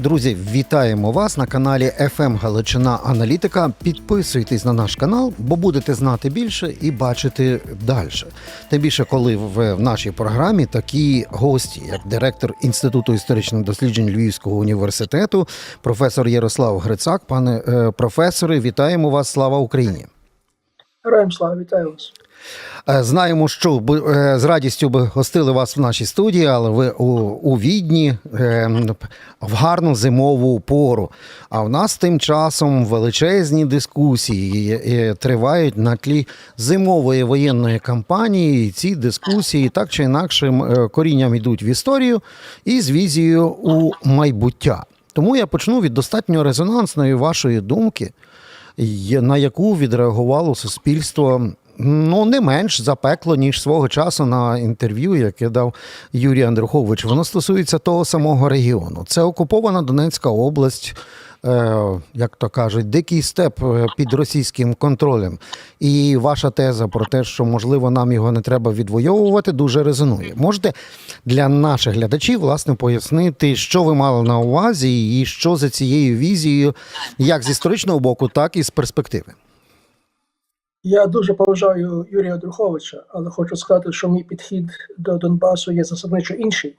Друзі, вітаємо вас на каналі FM Галичина Аналітика. Підписуйтесь на наш канал, бо будете знати більше і бачити далі. Тим більше, коли в в нашій програмі такі гості, як директор Інституту історичних досліджень Львівського університету, професор Ярослав Грицак. Пане е, професоре, вітаємо вас! Слава Україні! Героям слава, вітаю вас. Е, Знаємо, що е, з радістю би гостили вас в нашій студії, але ви у, у Відні е, в гарну зимову пору. А в нас тим часом величезні дискусії тривають на тлі зимової воєнної кампанії. І ці дискусії так чи інакшим е, корінням йдуть в історію і з візією у майбуття. Тому я почну від достатньо резонансної вашої думки на яку відреагувало суспільство. Ну, не менш запекло, ніж свого часу на інтерв'ю, яке дав Юрій Андрухович. Воно стосується того самого регіону. Це окупована Донецька область, е, як то кажуть, дикий степ е, під російським контролем. І ваша теза про те, що можливо нам його не треба відвоювати, дуже резонує. Можете для наших глядачів власне пояснити, що ви мали на увазі, і що за цією візією, як з історичного боку, так і з перспективи. Я дуже поважаю Юрія Друховича, але хочу сказати, що мій підхід до Донбасу є засадничо інший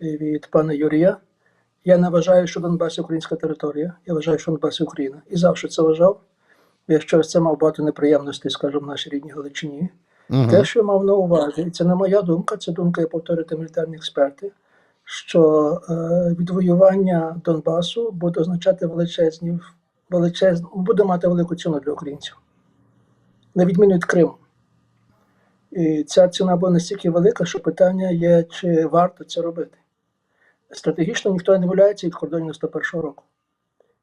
від пана Юрія. Я не вважаю, що Донбас українська територія. Я вважаю, що Донбас Україна. І завжди це вважав. Я через це мав багато неприємностей, скажімо, в нашій рідній Галичині. Угу. Те, що я мав на увазі, і це не моя думка, це думка, я повторюю, мілітарні експерти, що е, відвоювання Донбасу буде означати величезні, величезні, буде мати велику ціну для українців, на відміну від Криму. І ця ціна буде настільки велика, що питання є, чи варто це робити. Стратегічно ніхто не виявляється від кордонів 101 року.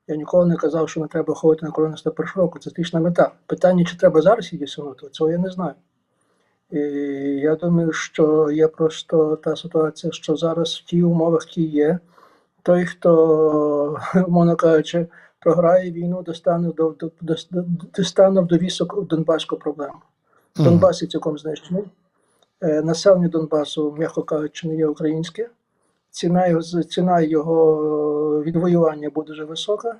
Я ніколи не казав, що не треба ходити на кордони 101 року. Це стратегічна мета. Питання, чи треба зараз її досягнути, цього я не знаю. І я думаю, що є просто та ситуація, що зараз в тій умовах, які є, той, хто, мовно кажучи, програє війну, достане до, до, до, достане в довісок Донбаську проблему. Донбас є цілком знищений. Е, Населення Донбасу, м'яко кажучи, не є українське. Ціна його, ціна його відвоювання буде дуже висока.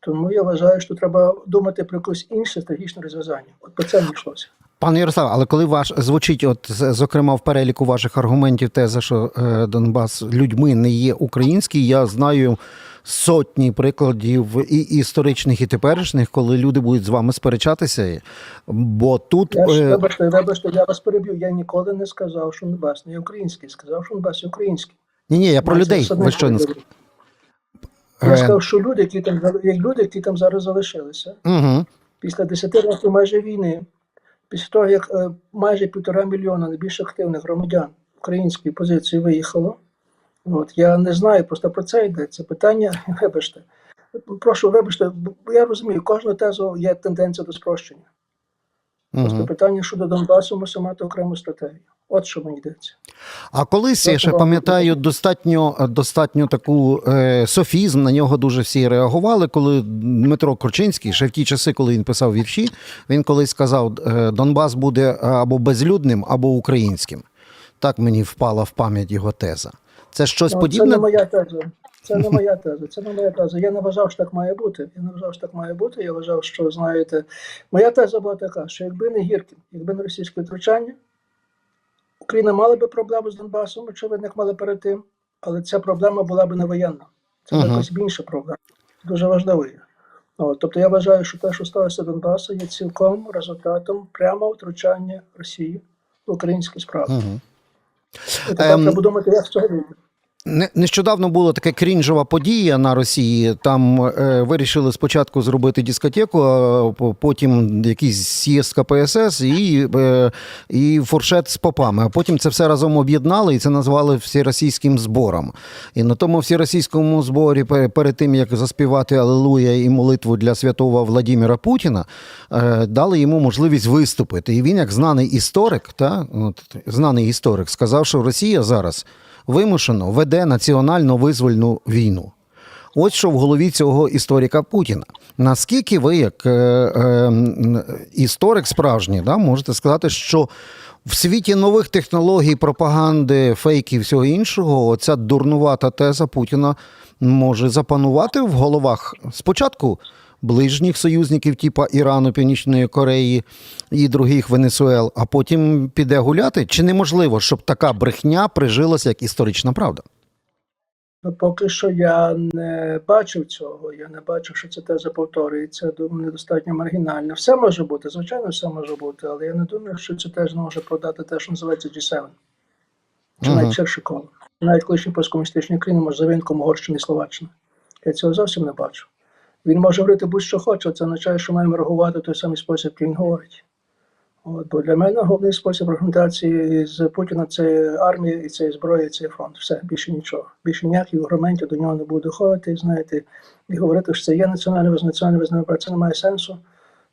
Тому я вважаю, що треба думати про якусь інше стратегічне розв'язання. От про це не йшлося. Пане Ярославе, але коли ваш звучить, от зокрема в переліку ваших аргументів, теза, що е, Донбас людьми не є український, я знаю сотні прикладів і історичних, і теперішніх, коли люди будуть з вами сперечатися. Бо тут Я е, вибачте, вибачте, я вас переб'ю. Я ніколи не сказав, що Донбас не український. Сказав, що Донбас український. ні, ні, я про людей. Ви щойно не сказали. Я сказав, що люди, які там люди, які там зараз залишилися, Угу. після 10 років майже війни, після того, як е, майже півтора мільйона найбільш активних громадян української позиції виїхало. От я не знаю, просто про це йдеться. Питання, вибачте. Прошу, вибачте, бо я розумію, кожна тезу є тенденція до спрощення. Просто Угу. питання щодо Донбасу мусимо мати окрему стратегію. От що мені йдеться. А колись я ще пам'ятаю достатньо достатньо таку е, софізм. На нього дуже всі реагували. Коли Дмитро Корчинський, ще в ті часи, коли він писав вірші, він колись сказав: е, Донбас буде або безлюдним, або українським. Так мені впала в пам'ять його теза. Це щось Ну, подібне. Це не моя теза. Це не моя теза. Це не моя теза. Я не вважав, що так має бути. Я не вважав, що так має бути. Я вважав, що знаєте, моя теза була така, що якби не Гіркін, якби не російське втручання, Україна мала би проблему з Донбасом, очевидно, як мали перед тим, але ця проблема була б не воєнна. Це Мгм. якось інша проблема. Дуже важливою. От, тобто я вважаю, що те, що сталося Донбасу, є цілком результатом прямого втручання Росії в українські справи. Угу. І тепер треба думати, як з цього вийти. Не- Нещодавно була така крінжова подія на Росії. Там е, вирішили спочатку зробити дискотеку, а потім якийсь з'їзд КПСС і, е, і фуршет з попами. А потім це все разом об'єднали і це назвали всеросійським збором. І на тому всеросійському зборі, перед тим як заспівати Алелуя і молитву для святого Владимира Путіна, е, дали йому можливість виступити. І він, як знаний історик, та, от, знаний історик, сказав, що Росія зараз вимушено веде національно визвольну війну. Ось що в голові цього історика Путіна. Наскільки ви, як е, е, історик справжній, да, можете сказати, що В світі нових технологій, пропаганди, фейків і всього іншого, оця дурнувата теза Путіна може запанувати в головах спочатку ближніх союзників, типа Ірану, Північної Кореї і других Венесуел, а потім піде гуляти. Чи неможливо, щоб така брехня прижилася як історична правда? Ну, поки що я не бачив цього. Я не бачив, що ця теза повторюється. Думаю, недостатньо маргінально. Все може бути, звичайно, все може бути, але я не думаю, що це теж може продати те, що називається G7. Чи Мгм. навіть ширше коло. Навіть колишні посткомуністичні країни, може, за винком Угорщини і Словаччини. Я цього зовсім не бачу. Він може говорити будь-що хоче, це означає, що маємо реагувати в той самий спосіб, який він говорить. От, бо для мене головний спосіб аргументації з Путіна це армія і це зброя, і це фронт. Все, більше нічого. Більше ніяких аргументів до нього не буде доходити, знаєте, і говорити, що це є національне без національне визнання, це не має сенсу.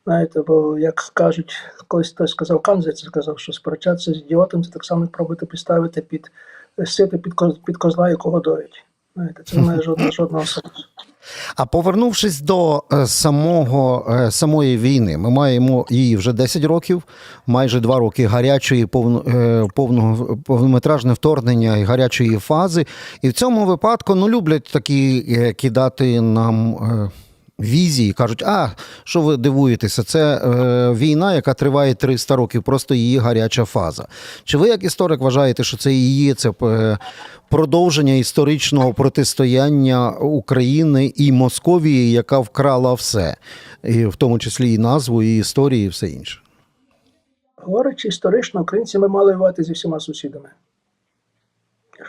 Знаєте, бо як кажуть, колись хтось сказав, Канзе це сказав, що сперечатися з ідіотом це так само пробувати підставити під сити під, під козла, якого доють. Знаєте, це не має жодного жодного сенсу. А повернувшись до е, самого е, самої війни, ми маємо її вже 10 років, майже 2 роки гарячої е, повного повнометражне вторгнення і гарячої фази. І в цьому випадку ну люблять такі кидати нам. Візії кажуть, а що ви дивуєтеся? Це е, війна, яка триває 300 років, просто її гаряча фаза. Чи ви, як історик, вважаєте, що це є це е, продовження історичного протистояння України і Московії, яка вкрала все, і в тому числі і назву, і історію, і все інше? Говорячи історично, українці ми мали воювати зі всіма сусідами.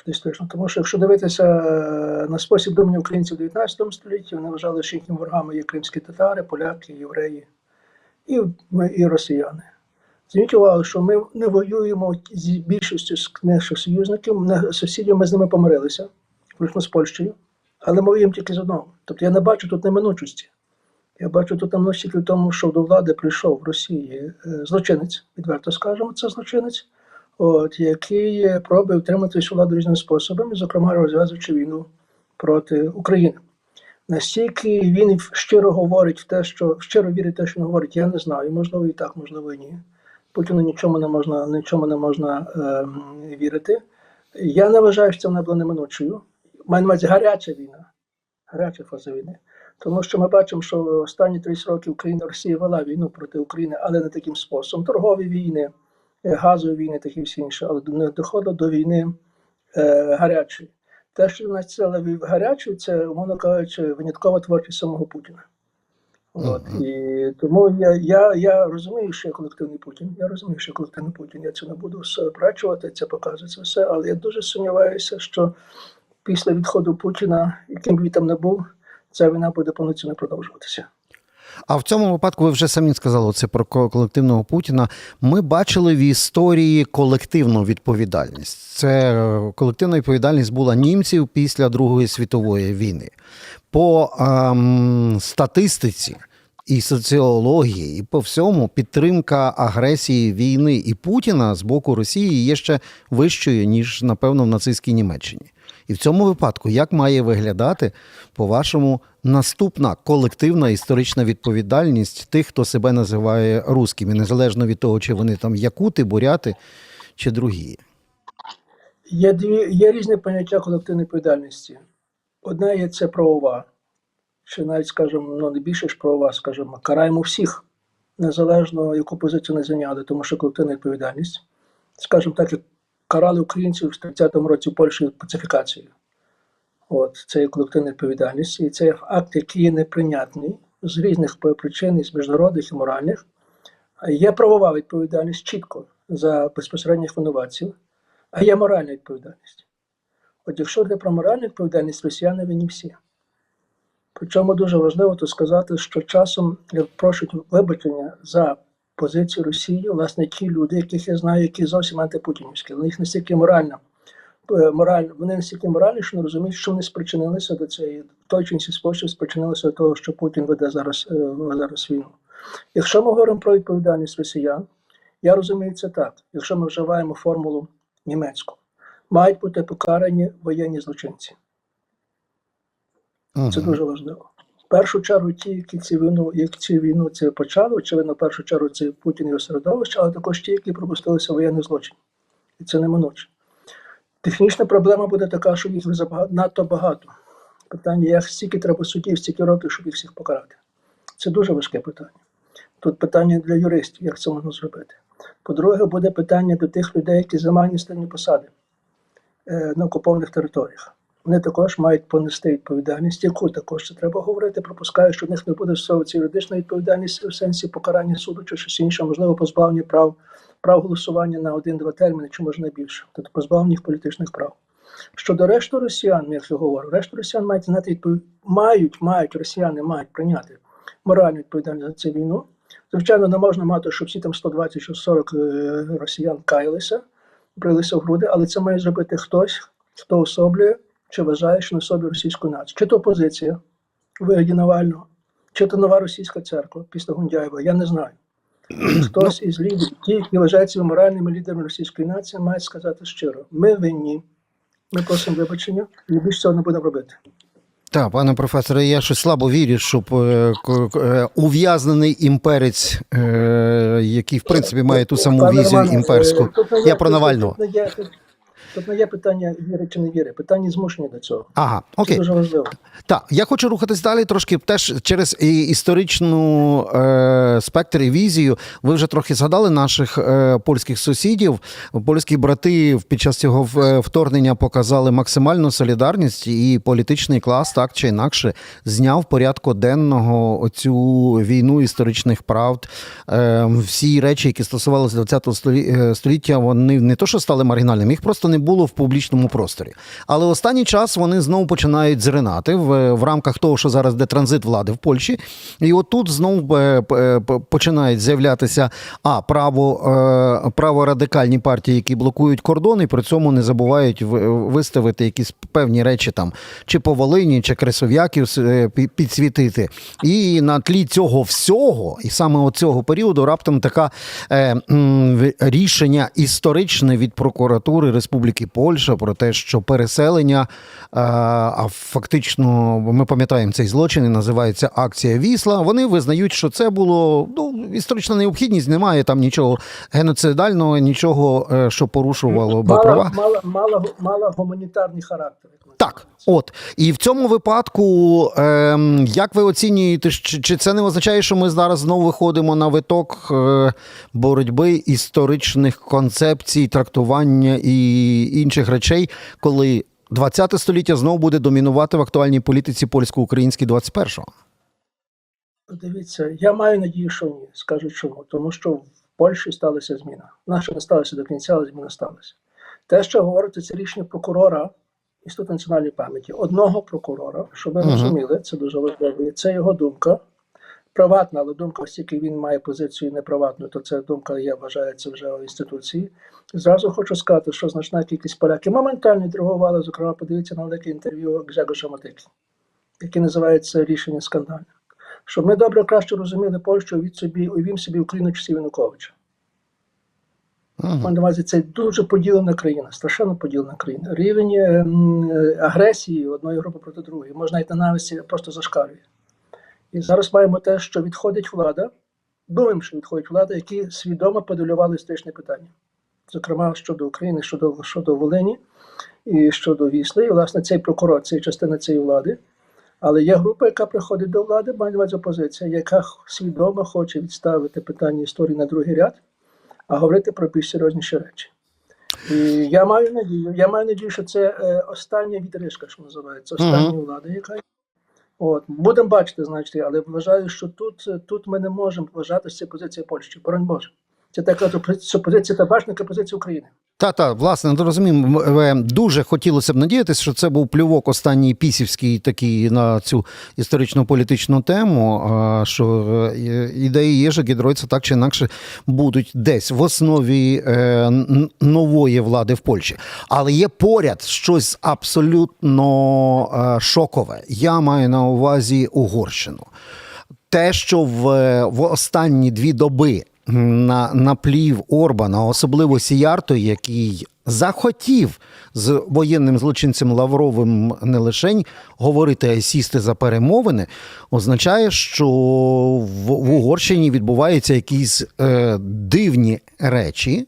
Історично. Тому що якщо дивитися е, на спосіб думання українців в 19 столітті, вони вважали, що їхніми ворогами є кримські татари, поляки, євреї і ми, і росіяни. Зверніть увагу, що ми не воюємо з більшістю з наших союзників, сусідів ми з ними помирилися, включно з Польщею, але ми воюємо тільки з одного. Тобто я не бачу тут неминучості. Я бачу тут неминучості в тому, що до влади прийшов в Росії е, злочинець, відверто скажемо, це злочинець, от, який е, пробує втримати всю владу різними способами, зокрема розв'язуючи війну проти України. Настільки він щиро говорить в те, що щиро вірить в те, що він говорить, я не знаю. Можливо, і так, можливо, і ні. Путіну нічому не можна, нічому не можна ем, вірити. Я не вважаю, що це вона була неминучою. Маю на гаряча війна, гаряча фаза війни. Тому що ми бачимо, що останні 30 років Україна Росія вела війну проти України, але не таким способом. Торгові війни, е, газові війни, такі всі інші, але не доходило до війни е, гарячої. Те, що нас це гарячою, це, умовно кажучи, виняткова творчість самого Путіна. От, Мгм. і тому я, я, я розумію, що я колективний Путін. Я розумію, що я колективний Путін. Я це не буду заперечувати, це показує це все. Але я дуже сумніваюся, що після відходу Путіна, яким б він там не був, ця війна буде повноцінно продовжуватися. А в цьому випадку ви вже самі сказали це про колективного Путіна. Ми бачили в історії колективну відповідальність. Це е, колективна відповідальність була німців після Другої світової війни. По ем, статистиці і соціології, і по всьому підтримка агресії війни і Путіна з боку Росії є ще вищою, ніж, напевно, в нацистській Німеччині. І в цьому випадку, як має виглядати, по-вашому, наступна колективна історична відповідальність тих, хто себе називає русскими, незалежно від того, чи вони там якути, буряти чи другі? Є дві є різні поняття колективної відповідальності. Одне є це правова, чи навіть, скажімо, ну не більше ж правова, скажімо, караємо всіх, незалежно яку позицію не зайняли, тому що колективна відповідальність, скажімо так, як карали українців в 30-му році Польщі пацифікацією. От це є колективна відповідальність, і це є акт, який є неприйнятний з різних причин, з міжнародних і моральних. Є правова відповідальність чітко за безпосередніх винуватців, а є моральна відповідальність. От якщо йде про моральну відповідальність, росіяни винні всі. Причому дуже важливо тут сказати, що часом просять вибачення за позицію Росії, власне, ті люди, яких я знаю, які зовсім антипутінівські. У них настільки морально, е, морально, вони настільки моральні, що не розуміють, що вони спричинилися до цієї, в той чи інший спосіб спричинилися до того, що Путін веде зараз, е, веде зараз війну. Якщо ми говоримо про відповідальність росіян, я розумію це так. Якщо ми вживаємо формулу німецьку, мають бути покарані воєнні злочинці. Це дуже важливо. Першу чергу ті, які цю війну, які цю війну це почали, очевидно, в першу чергу це Путін і його середовище, але також ті, які пропустилися воєнних злочин. І це неминуче. Технічна проблема буде така, що їх надто багато. Питання, як стільки треба суддів, стільки років, щоб їх всіх покарати. Це дуже важке питання. Тут питання для юристів, як це можна зробити. По-друге, буде питання до тих людей, які займають місцеві посади е, на окупованих територіях. Вони також мають понести відповідальність, яку також це треба говорити. Пропускаю, що в них не буде стосовуватися юридична відповідальність в сенсі покарання суду чи щось інше, можливо, позбавлення прав, прав голосування на один-два терміни, чи можна більше, тобто позбавлення їх політичних прав. Щодо решти росіян, як я говорю, решту росіян мають знати відповідь, мають, мають росіяни мають прийняти моральну відповідальність за цю війну. Звичайно, не можна мати, щоб всі там 120 чи 40 е, росіян каялися, брилися в груди, але це має зробити хтось, хто особлює чи вважає, що на собі російську націю. Чи то опозиція в вигляді Навального, чи то нова російська церква після Гундяєва, я не знаю. Хтось із лідерів, ті, які вважають себе моральними лідерами російської нації, має сказати щиро: ми винні. Ми просимо вибачення, і більше цього не будемо робити. Так, пане професоре, я щось слабо вірю, щоб е, е, ув'язнений імперець, е, який в принципі має ту саму Пане візію імперську. е, Я про Навального. Тут не є, тут, тут не є питання віри чи не віри, питання змушення до цього. Ага, Це дуже важливо. Так, я хочу рухатись далі трошки теж через історичну е, спектр і візію. Ви вже трохи згадали наших е, польських сусідів. Польські брати під час цього вторгнення показали максимальну солідарність, і політичний клас так чи інакше зняв порядку денного оцю війну історичних правд. Е, всі речі, які стосувалися 20 столі- е, століття, вони не то, що стали маргінальними, їх просто не було в публічному просторі. Але останній час вони знову починають зринати в, в рамках того, що зараз де транзит влади в Польщі. І от тут знову е, п- починають з'являтися а право, е, праворадикальні партії, які блокують кордони, при цьому не забувають виставити якісь певні речі там, чи по Волині, чи Кресов'яків е, підсвітити. І на тлі цього всього, і саме от цього періоду, раптом така е, рішення історичне від прокуратури Республіки Польща про те, що переселення, е, а фактично ми пам'ятаємо цей злочин, і називається акція Вісла. Вони визнають, що це було ну, історична необхідність, немає там нічого геноцидального, нічого, е, що порушувало би права. Мала, мала, мала гуманітарний характер. Так, от і в цьому випадку, ем, як ви оцінюєте, чи, чи це не означає, що ми зараз знову виходимо на виток е, боротьби історичних концепцій, трактування і інших речей, коли 20 століття знову буде домінувати в актуальній політиці польсько-українській 21-го? Дивіться, я маю надію, що ні. Скажу чому. Тому що в Польщі сталася зміна. Наша не сталася до кінця, але зміна сталася. Те, що говорите, це рішення прокурора Інституту національної пам'яті, одного прокурора, щоб ви розуміли, це дуже важливо. І це його думка. Приватна, але думка, оскільки він має позицію неприватну, то ця думка є, вважається вже в інституції. Зразу хочу сказати, що значна кількість поляків моментально відреагували, зокрема, подивіться на велике інтерв'ю Гжегоша Матики, яке називається рішення скандальне. Щоб ми добре краще розуміли Польщу, від собі уявім собі Україну часів Януковича. Мгм. Маю на увазі, це дуже поділена країна, страшенно поділена країна. Рівень е, агресії одної групи проти другої, можна навіть ненависті просто зашкалює. І зараз маємо те, що відходить влада, думаємо, що відходить влада, які свідомо подолювали історичне питання. Зокрема, щодо України, щодо, щодо Волині і щодо Вісли. І, власне, цей прокурор, це частина цієї влади. Але є група, яка приходить до влади, має опозиція, яка свідомо хоче відставити питання історії на другий ряд, а говорити про більш серйозніші речі. І я маю надію, я маю надію, що це е, остання відрижка, що називається, остання влада, яка є. От будемо бачити, значить, але вважаю, що тут, тут ми не можемо вважати, що це позиція Польщі. Боронь Боже. Це така позиція- позиція табачника, позиція України. Та, та, власне, ну, розуміємо. Дуже хотілося б надіятися, що це був плювок останній пісівський такий на цю історично політичну тему. Що е, ідеї Єжа Гідройца так чи інакше будуть десь в основі е, нової влади в Польщі. Але є поряд щось абсолютно е, шокове. Я маю на увазі Угорщину те, що в, в останні дві доби на, наплів Орбана, особливо Сіярто, який захотів з воєнним злочинцем Лавровим не лишень говорити, а сісти за перемовини, означає, що в, в Угорщині відбуваються якісь е, дивні речі.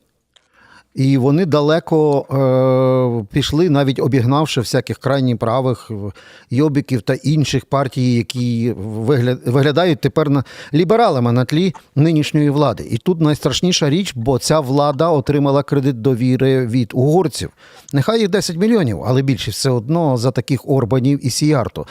І вони далеко е, пішли, навіть обігнавши всяких крайні правих йобіків та інших партій, які вигля... виглядають тепер на лібералами на тлі нинішньої влади. І тут найстрашніша річ, бо ця влада отримала кредит довіри від угорців. Нехай їх 10 мільйонів, але більше все одно за таких Орбанів і Сіярто.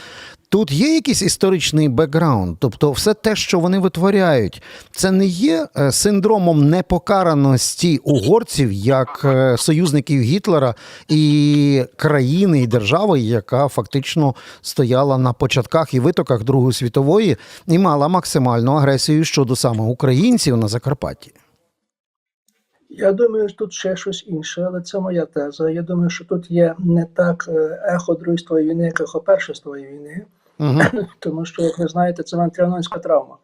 Тут є якийсь історичний бекграунд, тобто все те, що вони витворяють, це не є е, синдромом непокараності угорців як е, союзників Гітлера і країни і держави, яка фактично стояла на початках і витоках Другої світової і мала максимальну агресію щодо саме українців на Закарпатті. Я думаю, що тут ще щось інше, але це моя теза. Я думаю, що тут є не так е, ехо другої світової війни, як ехо першої світової війни, Тому що, як ви знаєте, це тріанонська травма.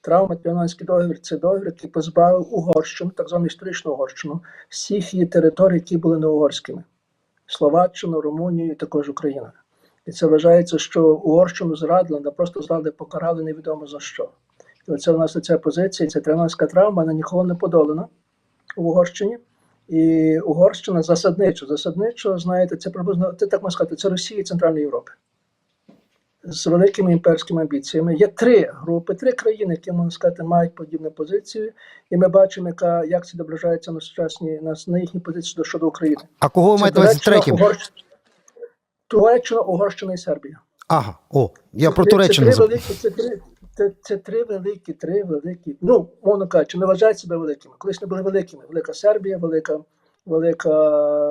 Травма Тріанонський договір це договір, який позбавив Угорщину, так звану історичну Угорщину, всіх її територій, які були не угорськими: Словаччину, Румунію також Україна. І це вважається, що Угорщину зрадили, просто зрадили, покарали невідомо за що. І оце у нас ця позиція, ця тріанонська травма, вона ніколи не подолана в Угорщині. І Угорщина засадничо, засадничо, знаєте, це приблизно, це так можна сказати, це Росія і Центральна Європа. З великими імперськими амбіціями. Є три групи, три країни, які, можна сказати, мають подібну позицію. І ми бачимо, яка, як це відображається на сучасній на, на їхній позиції до- щодо України. А кого ви Це маєте третім? Туреччина, Угорщина і Сербія. Ага, о, я про Це- Туреччину. Це великі, це три, це, це три великі, три великі. Ну, мовно кажучи, не вважають себе великими. Колись не були великими. Велика Сербія, велика, велика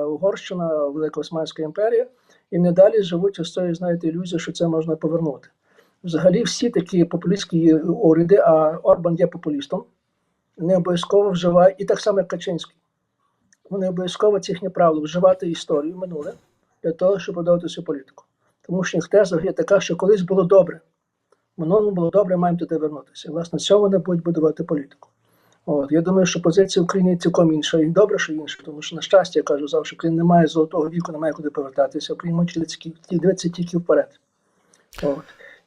Угорщина, Велика Османська імперія. І не далі живуть ось цією, знаєте, ілюзією, що це можна повернути. Взагалі, всі такі популістські уряди, а Орбан є популістом, не обов'язково вживають, і так само, як Качинський. Вони обов'язково це їхнє правило вживати історію минуле для того, щоб продовжувати цю політику. Тому що їх теза є така, що колись було добре. Минулому було добре, маємо туди вернутися. І, власне, цього вони будуть будувати політику. От я думаю, що позиція України цілком інша. І добре, що інша, тому що на щастя, я кажу завжди, Україна не має золотого віку, немає куди повертатися. Україна може тільки- дивитися тільки вперед. От.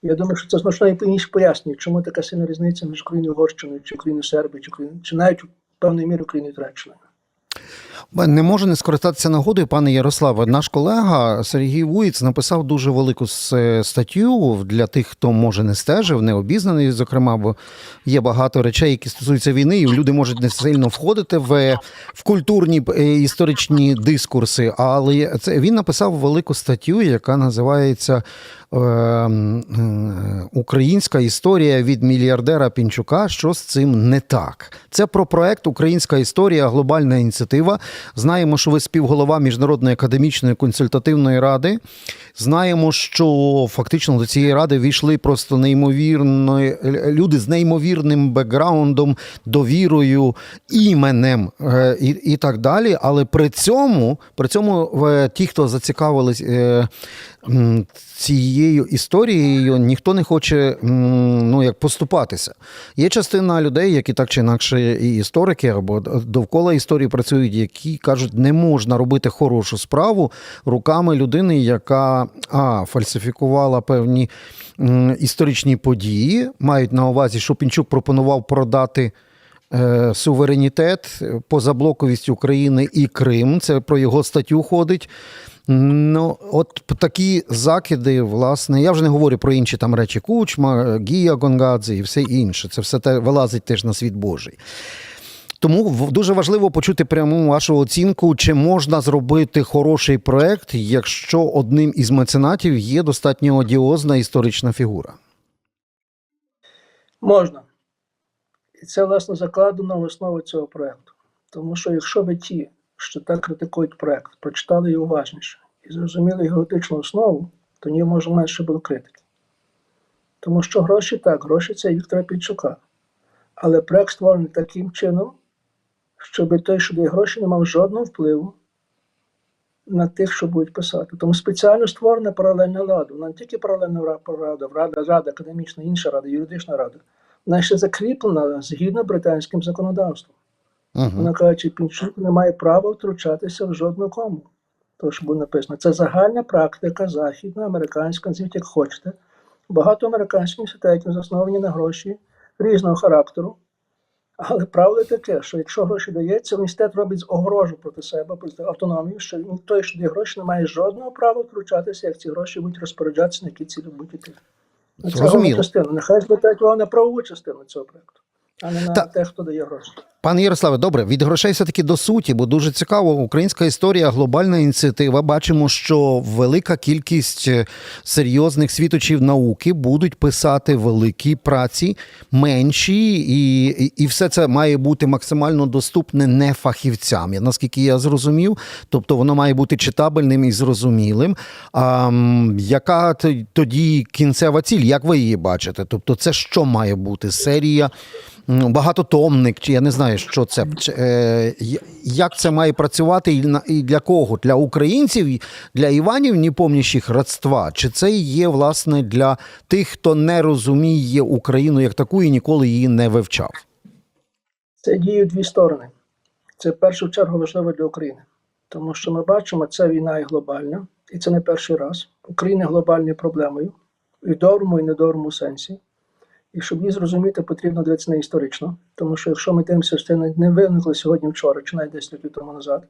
Я думаю, що це значно і пояснює, чому така сильна різниця між Україною Угорщиною, чи Україною Сербією, чи Україною, чи навіть певною мірі Україною Туреччиною. Не можу не скористатися нагодою, пане Ярославе. Наш колега Сергій Вуїц написав дуже велику статтю для тих, хто може не стежив, не обізнаний, зокрема, бо є багато речей, які стосуються війни, і люди можуть не сильно входити в, в культурні е, історичні дискурси. Але це він написав велику статтю, яка називається. Е, е, Українська історія від мільярдера Пінчука. Що з цим не так? Це про проект Українська історія, глобальна ініціатива. Знаємо, що ви співголова міжнародної академічної консультативної ради. Знаємо, що фактично до цієї ради війшли просто неймовірно люди з неймовірним бекграундом, довірою, іменем е, і, і так далі. Але при цьому, при цьому е, ті, хто зацікавились. Цією історією ніхто не хоче ну, як поступатися. Є частина людей, які так чи інакше і історики або довкола історії працюють, які кажуть, не можна робити хорошу справу руками людини, яка а, фальсифікувала певні історичні події. Мають на увазі, що Пінчук пропонував продати. е, Суверенітет, позаблоковість України і Крим. Це про його статтю ходить. Ну, от такі закиди, власне, я вже не говорю про інші там речі Кучма, Гія Гонгадзе і все інше. Це все те вилазить теж на світ Божий. Тому дуже важливо почути пряму вашу оцінку, чи можна зробити хороший проект, якщо одним із меценатів є достатньо одіозна історична фігура. Можна. І це, власне, закладено в основу цього проєкту. Тому що якщо ви ті, що так критикують проєкт, прочитали його уважніше і зрозуміли його основу, то ні може менше було критики. Тому що гроші так, гроші це Віктора Пільчука. Але проєкт створений таким чином, щоб той, що дає гроші, не мав жодного впливу на тих, що будуть писати. Тому спеціально створена паралельна рада. Вона не тільки паралельна рада, рада, рада академічна, інша рада, юридична рада. вона ще закріплена згідно британським законодавством. Угу. Вона каже, що Пінчук не має права втручатися в жодну кому. То, що було написано. Це загальна практика західна, американська, назвіть як хочете. Багато американських університетів засновані на гроші різного характеру. Але правило таке, що якщо гроші дається, університет робить огорожу проти себе, проти автономію, що він- той, що дає гроші, не має жодного права втручатися, як ці гроші будуть розпоряджатися, на які цілі будуть йти. Це головна частина. Нехай звертають увагу на правову частину цього проекту, а не на Та- те, хто дає гроші. Пане Ярославе, добре, від грошей все-таки до суті, бо дуже цікаво. Українська історія, глобальна ініціатива. Бачимо, що велика кількість е, серйозних світочів науки будуть писати великі праці, менші, і, і, і все це має бути максимально доступне не фахівцям. Наскільки я зрозумів, тобто воно має бути читабельним і зрозумілим. А яка тоді кінцева ціль? Як ви її бачите? Тобто, це що має бути? Серія багатотомник, чи я не знаю, що це. Е, як це має працювати і, для кого? Для українців, для Іванів, не помнящих родства? Чи це є власне для тих, хто не розуміє Україну як таку і ніколи її не вивчав? Це діє дві сторони. Це в першу чергу важливо для України, тому що ми бачимо, ця війна є глобальна, і це не перший раз. Україна глобальною проблемою і в доброму, і недоброму сенсі. І щоб її зрозуміти, потрібно дивитися не історично. Тому що якщо ми дивимося, що це не- виникло сьогодні вчора, чи навіть 10 років тому назад.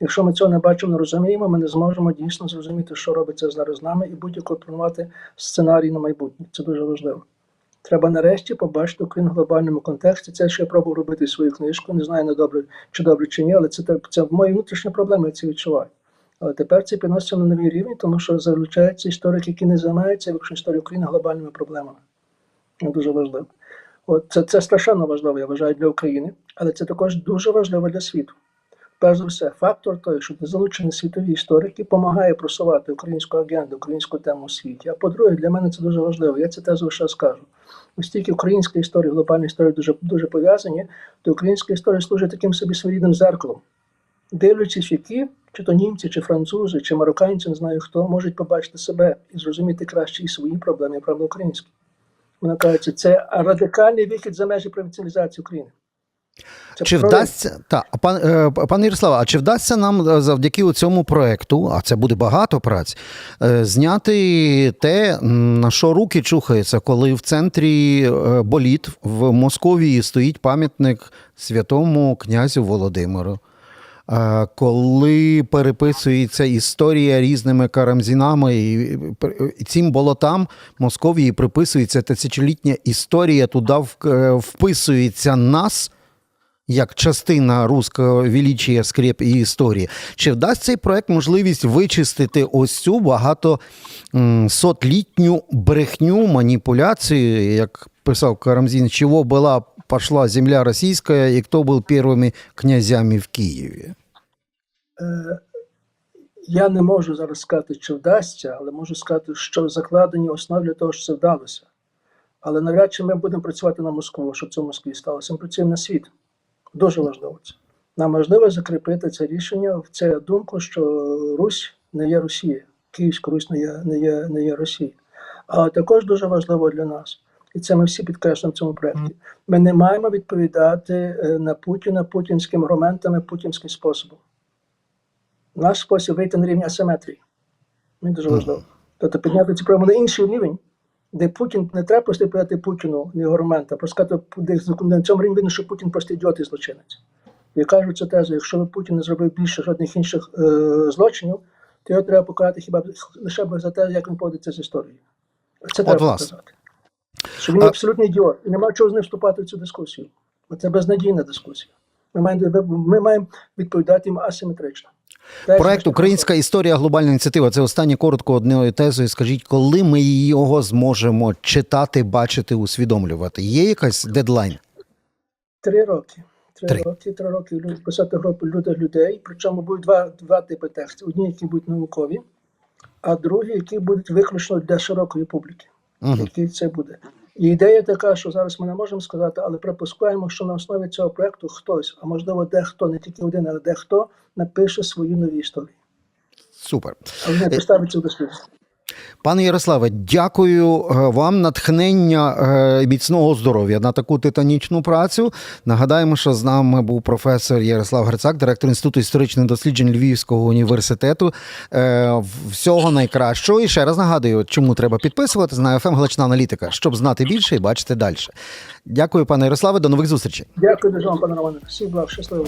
Якщо ми цього не бачимо, не розуміємо, ми не зможемо дійсно зрозуміти, що робиться зараз з нами, і будь-яко планувати сценарій на майбутнє. Це дуже важливо. Треба нарешті побачити Україну глобальному контексті. Це ще я пробував робити свою книжку. Не знаю, не добре чи добре чи ні, але це це мої внутрішні проблеми, я це відчуваю. Але тепер це підноситься на новий рівень, тому що залучаються історики, які не займаються виключно історією України глобальними проблемами. Дуже важливо. От це, це страшенно важливо, я вважаю, для України, але це також дуже важливо для світу. Перш за все, фактор той, що залучені світові історики, допомагає просувати українську агенду, українську тему у світі. А по-друге, для мене це дуже важливо. Я це теж ще скажу. Оскільки українська історія, глобальна історія дуже, дуже пов'язані, то українська історія служить таким собі своєрідним зеркалом. Дивлячись, які, чи то німці, чи французи, чи марокканці, не знаю хто, можуть побачити себе і зрозуміти краще і свої проблеми, і проблеми українські. Вона каже, це радикальний вихід за межі провінціалізації України. Це Чи прорив. вдасться та пан е, пане Ярославе, а чи вдасться нам е, завдяки цьому проекту, а це буде багато праць, е, зняти те, на що руки чухаються, коли в центрі боліт в Московії стоїть пам'ятник святому князю Володимиру? Е, Коли переписується історія різними карамзінами, і цим болотам Московії приписується тисячолітня історія, туди е, вписується нас як частина руського величія, скреп і історії. Чи вдасть цей проект можливість вичистити ось цю багато сотлітню брехню, маніпуляцію, як писав Карамзін, чого була пошла земля російська, і хто був першими князями в Києві? Е, Я не можу зараз сказати, чи вдасться, але можу сказати, що закладені основи для того, щоб це вдалося. Але навряд чи ми будемо працювати на Москву, щоб це в Москві сталося. Ми працюємо на світ. Дуже важливо це. Нам важливо закріпити це рішення в це думку, що Русь не є Росія, Київська Русь не є, не є, не є Росія. Але також дуже важливо для нас, і це ми всі підкреслюємо в цьому проєкті. Ми не маємо відповідати е, на Путіна путінськими аргументами, путінським способом. Наш спосіб вийти на рівень асиметрії. Він дуже важливо. Тобто підняти ці проблеми на інший рівень, де Путін не треба просто відповідати Путіну не його аргумента, просто сказати, де на цьому рівні видно, що Путін просто ідіот і злочинець. Я кажу цю тезу, якщо би Путін не зробив більше жодних інших е, злочинів, то його треба покарати хіба б- лише б за те, як він поводиться з історією. Це треба власне. показати. Що він А- абсолютний ідіот, і немає чого з ним вступати в цю дискусію. Бо це безнадійна дискусія. Ми маємо, ми маємо відповідати їм асиметрично. Проект Українська історія глобальна ініціатива. Це останнє коротко одною тезою. Скажіть, коли ми його зможемо читати, бачити, усвідомлювати? Є якась дедлайн? Три роки. Три, Три. роки, три роки люд- писати групи люди людей. Причому будуть два, два типи текстів: одні, які будуть наукові, а другі, які будуть виключно для широкої публіки. Угу. Який це буде. І ідея така, що зараз ми не можемо сказати, але припускаємо, що на основі цього проекту хтось, а можливо, дехто, не тільки один, але дехто напише свої нові історії. Супер. Але не поставиться цю дослідження. Пане Ярославе, дякую е, вам. Натхнення е, міцного здоров'я на таку титанічну працю. Нагадаємо, що з нами був професор Ярослав Грицак, директор інституту історичних досліджень Львівського університету. Е, Всього найкращого. І ще раз нагадую, чому треба підписуватись на ФМ Галична Аналітика, щоб знати більше і бачити далі. Дякую, пане Ярославе. До нових зустрічей. Дякую дуже вам, пане Романе. Всіх благ, щасливо.